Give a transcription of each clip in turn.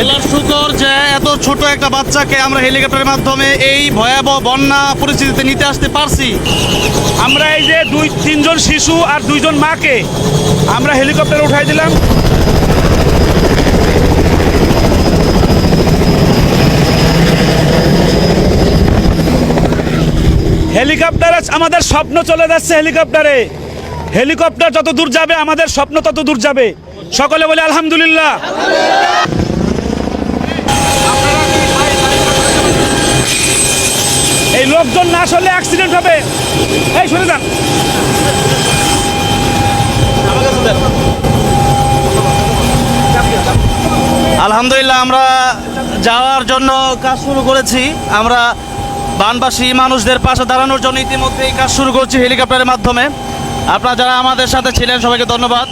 আল্লাহর শুকর যে এত ছোট একটা বাচ্চাকে আমরা হেলিকপ্টারের মাধ্যমে এই ভয়াবহ বন্যা পরিস্থিতিতে নিতে আসতে পারছি। আমরা এই যে দুই, তিনজন শিশু আর দুইজন মাকে আমরা হেলিকপ্টারে উঠাই দিলাম। হেলিকপ্টারে আমাদের স্বপ্ন চলে যাচ্ছে হেলিকপ্টারে। হেলিকপ্টার যত দূর যাবে, আমাদের স্বপ্ন তত দূর যাবে। সকলে বলে আলহামদুলিল্লাহ। এই লোকজন না আসলে অ্যাক্সিডেন্ট হবে। এই, সরে যান। আলহামদুলিল্লাহ, আমরা যাওয়ার জন্য কাজ শুরু করেছি। আমরা বানবাসী মানুষদের পাশে দাঁড়ানোর জন্য ইতিমধ্যে এই কাজ শুরু করছি হেলিকপ্টারের মাধ্যমে। আপনারা যারা আমাদের সাথে ছিলেন, সবাইকে ধন্যবাদ।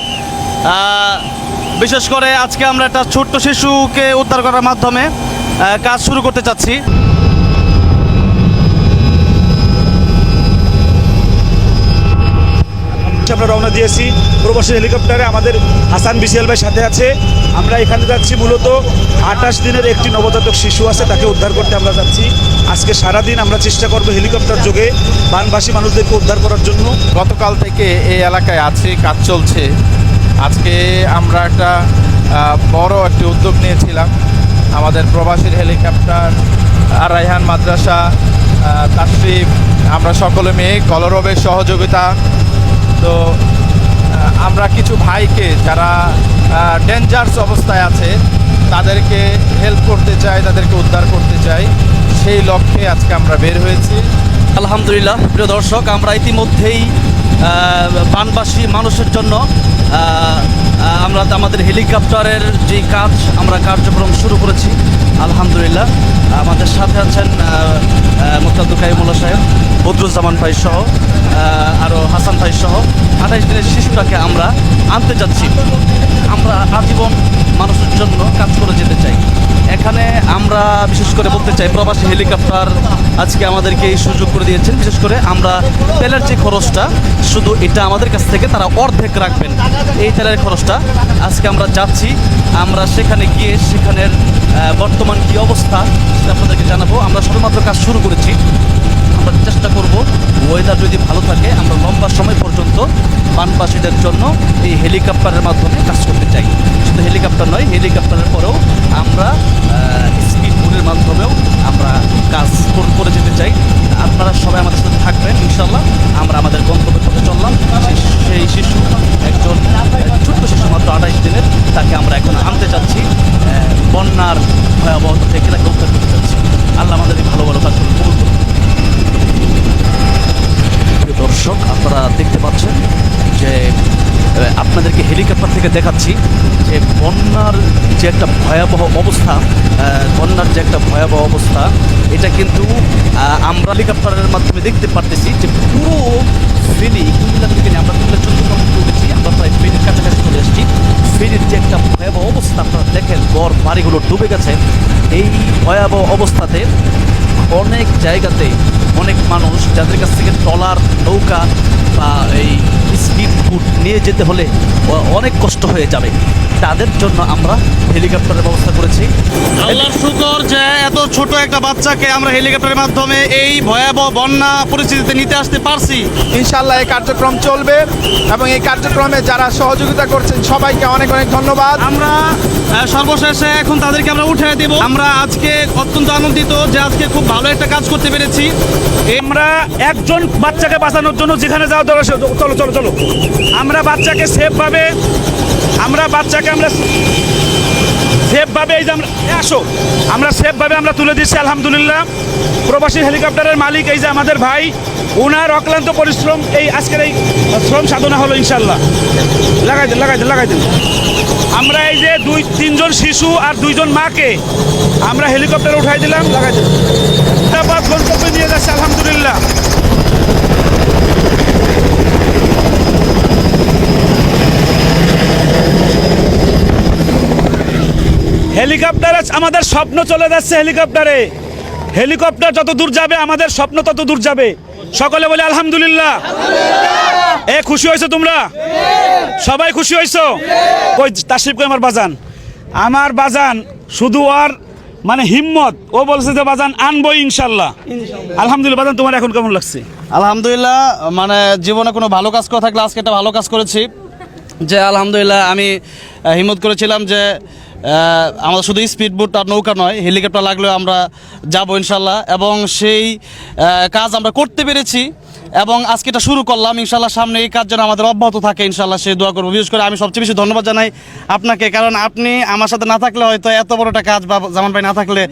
বিশেষ করে আজকে আমরা একটা ছোট্ট শিশুকে উদ্ধার করার মাধ্যমে কাজ শুরু করতে চাচ্ছি। আমরা রওনা দিয়েছি। প্রবাসী হেলিকপ্টারে আমাদের হাসান বিশাল ভাই সাথে আছে। আমরা এখানে যাচ্ছি মূলত আঠাশ দিনের একটি নবজাতক শিশু আছে, তাকে উদ্ধার করতে আমরা যাচ্ছি। আজকে সারাদিন আমরা চেষ্টা করব হেলিকপ্টার যোগে বানবাসী মানুষদেরকে উদ্ধার করার জন্য। গতকাল থেকে এই এলাকায় আছি, কাজ চলছে। আজকে আমরা একটা বড় একটি উদ্যোগ নিয়েছিলাম। আমাদের প্রবাসীর হেলিকপ্টার, রায়হান মাদ্রাসা তাশরিফ আমরা সকলে মেয়ে কলরবের সহযোগিতা তো আমরা কিছু ভাইকে যারা ডেঞ্জার্স অবস্থায় আছে, তাদেরকে হেল্প করতে চাই, তাদেরকে উদ্ধার করতে চাই, সেই লক্ষ্যে আজকে আমরা বের হয়েছি। আলহামদুলিল্লাহ, প্রিয় দর্শক, আমরা ইতিমধ্যেই বানবাসী মানুষের জন্য আমরা আমাদের হেলিকপ্টারের যে কাজ, আমরা কার্যক্রম শুরু করেছি। আলহামদুলিল্লাহ, আমাদের সাথে আছেন মুক্তাদুল কাইমুল্লা সাহেব। বদরুজ্জামান ভাই সহ আরও হাসান ভাই সহ আঠাইশ দিনের শিশুটাকে আমরা আনতে যাচ্ছি। আমরা আজীবন মানুষের জন্য কাজ করে যেতে চাই। এখানে আমরা বিশেষ করে বলতে চাই, প্রবাসী হেলিকপ্টার আজকে আমাদেরকে এই সুযোগ করে দিয়েছেন। বিশেষ করে আমরা তেলের যে খরচটা, শুধু এটা আমাদের কাছ থেকে তারা অর্ধেক রাখবেন। এই তেলের খরচটা আজকে আমরা যাচ্ছি। আমরা সেখানে গিয়ে সেখানের বর্তমান কি অবস্থা সেটা আপনাদেরকে জানাব। আমরা সবেমাত্র কাজ শুরু করেছি। আমরা চেষ্টা করব ওয়েদার যদি ভালো থাকে, আমরা লম্বা সময় পর্যন্ত বানবাসীদের জন্য এই হেলিকপ্টারের মাধ্যমে কাজ করতে চাই। শুধু হেলিকপ্টার নয়, হেলিকপ্টারের পরেও আমরা স্পিড মাধ্যমেও আমরা কাজ করে যেতে চাই। আপনারা সবাই আমাদের সাথে থাকবেন ইনশাল্লাহ আমরা আমাদের গন্তব্যের পথে চললাম। সেই- শিশু, একজন ছোট্ট শিশু মাত্র আঠাইশ দিনের, তাকে আমরা এখন আনতে চাচ্ছি বন্যার ভয়াবহতা থেকে তাকে উদ্ধার করতে যাচ্ছি আল্লাহ আমাদের এই ভালো ভালো কাজগুলো কবুল করুন প্রিয় দর্শক আপনারা দেখতে পাচ্ছেন যে আহ, আপনাদেরকে থেকে দেখাচ্ছি যে বন্যার যে একটা ভয়াবহ অবস্থা বন্যার যে একটা ভয়াবহ অবস্থা, এটা কিন্তু আমরা হেলিকপ্টারের মাধ্যমে দেখতে পারতেছি যে পুরো ফেরি, কুমিল্লা থেকে আমরা কুমিল্লা নম্বর উঠেছি আমরা প্রায় ফেরির কাছাকাছি চলে এসেছি ফেরির যে একটা ভয়াবহ অবস্থা, আপনারা দেখেন গড় বাড়িগুলো ডুবে গেছে। এই ভয়াবহ অবস্থাতে অনেক জায়গাতে অনেক মানুষ যাদের কাছ থেকে ট্রলার, নৌকা বা এই নিয়ে যেতে হলে অনেক কষ্ট হয়ে যাবে। তাদের জন্য আমরা হেলিকপ্টারের ব্যবস্থা করেছি। আল্লাহর শুকর যে এত ছোট একটা বাচ্চাকে আমরা হেলিকপ্টারের মাধ্যমে এই ভয়াবহ বন্যা পরিস্থিতিতে নিতে আসতে পারছি। ইনশাল্লাহ এই কার্যক্রম চলবে এবং এই কার্যক্রমে যারা সহযোগিতা করছেন সবাইকে অনেক অনেক ধন্যবাদ। আমরা সর্বশেষে এখন তাদেরকে আমরা উঠে দেব। আমরা আজকে অত্যন্ত আনন্দিত যে আজকে খুব ভালো একটা কাজ করতে পেরেছি। আমরা একজন বাচ্চাকে বাঁচানোর জন্য যেখানে যাওয়া দরকার চলো চলো চলো। আমরা বাচ্চাকে সেফভাবে আমরা বাচ্চাকে আমরা সেফভাবে এই যে আমরা আসো। আমরা সেফভাবে আমরা তুলে দিচ্ছি, আলহামদুলিল্লাহ। প্রবাসী হেলিকপ্টারের মালিক এই যে আমাদের ভাই ওনার অক্লান্ত পরিশ্রম, এই আজকের এই শ্রম সাধনা হলো ইনশাল্লাহ। লাগাই দেন লাগাই দেন লাগাই দেন। আমরা এই যে দুই, তিনজন শিশু আর দুইজন মাকে আমরা হেলিকপ্টারে উঠাই দিলাম, লাগাই দেন। গন্তব্যে নিয়ে যাচ্ছে, আলহামদুলিল্লাহ। হেলিকপ্টারে আমাদের স্বপ্ন চলে যাচ্ছে হেলিকপ্টারে। হেলিকপ্টার যত দূর যাবে আমাদের স্বপ্ন তত দূর যাবে। সকলে বলে আলহামদুলিল্লাহ। এ খুশি হয়েছো তোমরা? সবাই খুশি হয়েছো? কই তাসিফ কই আমার বাজান? আমার বাজান শুধু আর মানে হিম্মত ও বলছে যে বাজান আনব ইনশাল্লাহ। আলহামদুলিল্লাহ বাজান তোমার এখন কেমন লাগছে? আলহামদুলিল্লাহ মানে জীবনে কোনো ভালো কাজ করে থাকলে আজকে একটা ভালো কাজ করেছি। যে আলহামদুলিল্লাহ আমি হিম্মত করেছিলাম যে আমাদের শুধু স্পিড বোট আর নৌকা নয়, হেলিকপ্টার লাগলেও আমরা যাব ইনশাল্লাহ। এবং সেই কাজ আমরা করতে পেরেছি এবং আজকে এটা শুরু করলাম। ইনশাল্লাহ সামনে এই কাজ যেন আমাদের অব্যাহত থাকে, ইনশাল্লাহ সে দোয়া করব। বিশেষ করে আমি সবচেয়ে বেশি ধন্যবাদ জানাই আপনাকে, কারণ আপনি আমার সাথে না থাকলে হয়তো এত বড় একটা কাজ বা জামান ভাই না থাকলে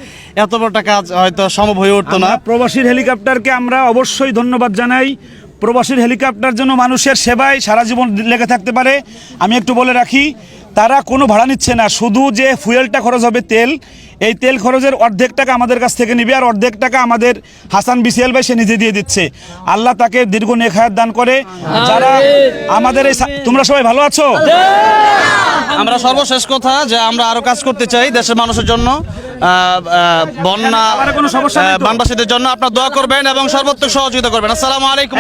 এত বড় একটা কাজ হয়তো সম্ভব হয়ে উঠতো না। প্রবাসীর হেলিকপ্টারকে আমরা অবশ্যই ধন্যবাদ জানাই। প্রবাসীর হেলিকপ্টার জন্য মানুষের সেবায় সারা জীবন লেগে থাকতে পারে। আমি একটু বলে রাখি তারা কোনো ভাড়া নিচ্ছে না শুধু যে ফুয়েলটা খরচ হবে তেল এই তেল খরচের অর্ধেক টাকা আমাদের কাছ থেকে নিবে আর অর্ধেক টাকা আমাদের হাসান বিসিএল ভাই সে নিজে দিয়ে দিচ্ছে। আল্লাহ তাকে দীর্ঘ নেখায়াত দান করে। যারা আমাদের এই তোমরা সবাই ভালো আছো? আমরা সর্বশেষ কথা যে আমরা আরও কাজ করতে চাই দেশের মানুষের জন্য। বন্যা বানবাসীদের জন্য আপনার দোয়া করবেন এবং সর্বোচ্চ সহযোগিতা করবেন। আসসালামু আলাইকুম।